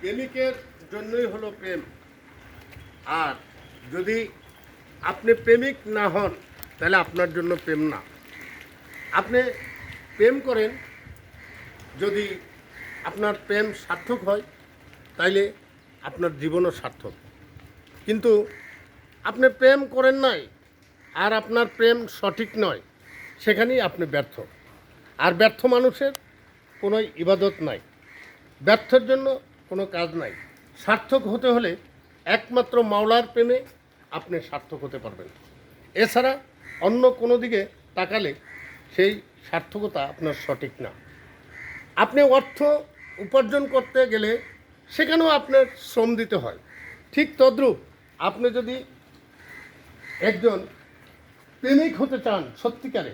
প্রেমিকের জন্যই হলো প্রেম। আর যদি আপনি প্রেমিক না হন, তাহলে আপনার জন্য প্রেম না। আপনি প্রেম করেন, যদি আপনার প্রেম সার্থক হয়, তাইলে আপনার জীবনও সার্থক। কিন্তু আপনি প্রেম করেন নাই, আর আপনার প্রেম সঠিক নয়, সেখানেই আপনি ব্যর্থ। আর ব্যর্থ মানুষের কোনো ইবাদত নাই। ব্যর্থের জন্য কোনো কাজ নাই। সার্থক হতে হলে একমাত্র মাওলার প্রেমে আপনি সার্থক হতে পারবেন। এছাড়া অন্য কোনো দিকে তাকালে সেই সার্থকতা আপনার সঠিক না। আপনি অর্থ উপার্জন করতে গেলে সেখানেও আপনার শ্রম দিতে হয়। ঠিক তদ্রূপ আপনি যদি একজন প্রেমিক হতে চান সত্যিকারে,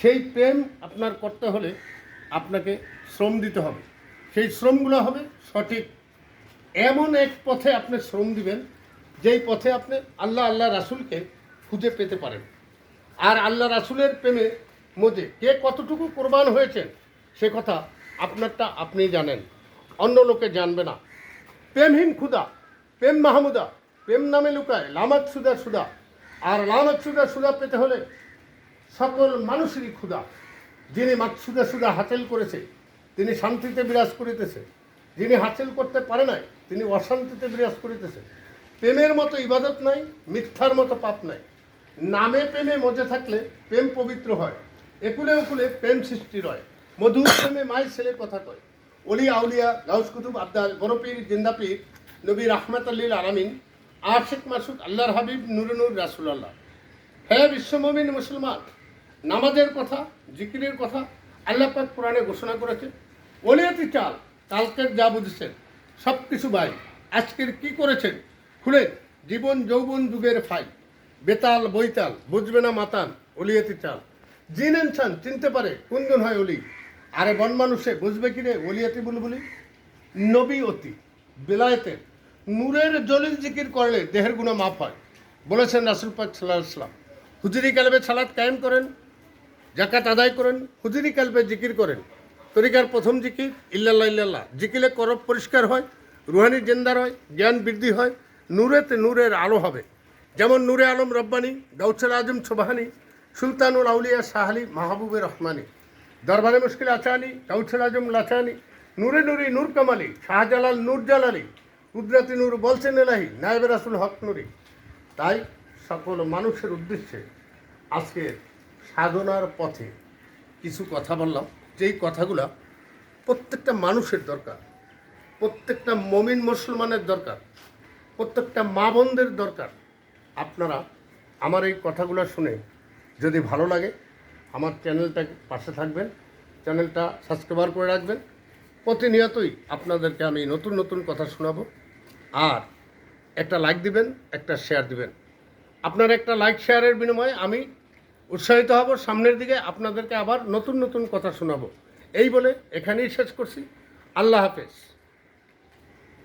সেই প্রেম আপনার করতে হলে আপনাকে শ্রম দিতে হবে। সেই শ্রমগুলো হবে সঠিক। এমন এক পথে আপনি শ্রম দিবেন, যেই পথে আপনি আল্লাহ আল্লাহ রাসুলকে খুঁজে পেতে পারেন। আর আল্লাহ রাসুলের প্রেমে মধ্যে কে কতটুকু কোরবান হয়েছেন, সে কথা আপনারটা আপনি জানেন, অন্য লোকে জানবে না। প্রেমহীন ক্ষুদা প্রেম মাহমুদা, প্রেম নামে লুকায় লামাত সুদা সুদা। আর লামাত সুদা সুদা পেতে হলে সকল মানুষেরই ক্ষুদা যিনি মাকসুদা সুদা হাতেল করেছে তিনি শান্তিতে বিরাজ করিতেছে। যিনি হাসিল করতে পারে নাই, তিনি অশান্তিতে বিরাজ করিতেছে। প্রেমের মতো ইবাদত নাই, মিথ্যার মতো পাপ নাই। নামে প্রেমে মজে থাকলে প্রেম পবিত্র হয়, একুলে উকুলে প্রেম সৃষ্টি রয়। মধু প্রেমে মায়ের ছেলে কথা কয়। অলি আউলিয়া, গাউস কুতুব আব্দাল বড়পীর জিন্দাপীর, নবী রাহমাত আল্লিল আলামিন, আশেক মাসুদ, আল্লাহর হাবিব, নুরুনুর রাসুলাল্লাহ। হ্যাঁ বিশ্বমমিন মুসলমান, নামাজের কথা, জিকিরের কথা আল্লাহ পাক কোরআনে ঘোষণা করেছে ওলিয়াতি চাল কালকের যা বুঝেছেন সব কিছু ভাই আজকের কি করেছেন? খুলে জীবন যৌবন যুগের ফাই। বেতাল, বৈতাল, বুঝবে না মাতান ওলিয়াতি চাল। জিন ইনসান চিনতে পারে কোনজন হয় অলি। আরে বন মানুষে, বুঝবে কি রে ওলিয়াতি বুলবুলি? নবী অতি, বেলায়েতের। নূরের জলিল জিকির করলে দেহের গুণা মাফ হয়। বলেছেন রাসুল পাক সাল্লাহ সাল্লাম হুজুরি কালবে সালাদ কায়েম করেন জাকাত আদায় করেন, হুজুরি কালবে জিকির করেন। তরিকার প্রথম জিকির, ইল্লাল্লাহ ইল্লাল্লাহ। জিকিলে করব পরিষ্কার হয়, রুহানি জেন্দার হয়, জ্ঞান বৃদ্ধি হয়, নূরেতে নূরের আলো হবে। যেমন নূরে আলম রব্বানি গাউছাল আজম সোবাহানি সুলতানুল আউলিয়া শাহালি মাহবুবের রহমানি। দরবারে মুশকিল আচানি গাউছাল আজম লাচানি, নূরে নুরি নূর কামালি, শাহজালাল নূর জালালি, কুদরাতি নূর বলছেন এলাহি, নায়েব রাসুল হক নুরি। তাই সকল মানুষের উদ্দেশ্যে আজকে সাধনার পথে কিছু কথা বললাম। যেই কথাগুলো প্রত্যেকটা মানুষের দরকার, প্রত্যেকটা মমিন মুসলমানের দরকার, প্রত্যেকটা মা বোনদের দরকার। আপনারা আমার এই কথাগুলো শুনে যদি ভালো লাগে, আমার চ্যানেলটা পাশে থাকবেন, চ্যানেলটা সাবস্ক্রাইবার করে রাখবেন। প্রতিনিয়তই আপনাদেরকে আমি নতুন নতুন কথা শোনাবো। আর একটা লাইক দিবেন, একটা শেয়ার দিবেন। আপনার একটা লাইক শেয়ারের বিনিময়ে আমি উৎসাহিত হব, সামনের দিকে আপনাদেরকে আবার নতুন নতুন কথা শোনাব। এই বলে এখানেই শেষ করছি। আল্লাহ হাফেজ।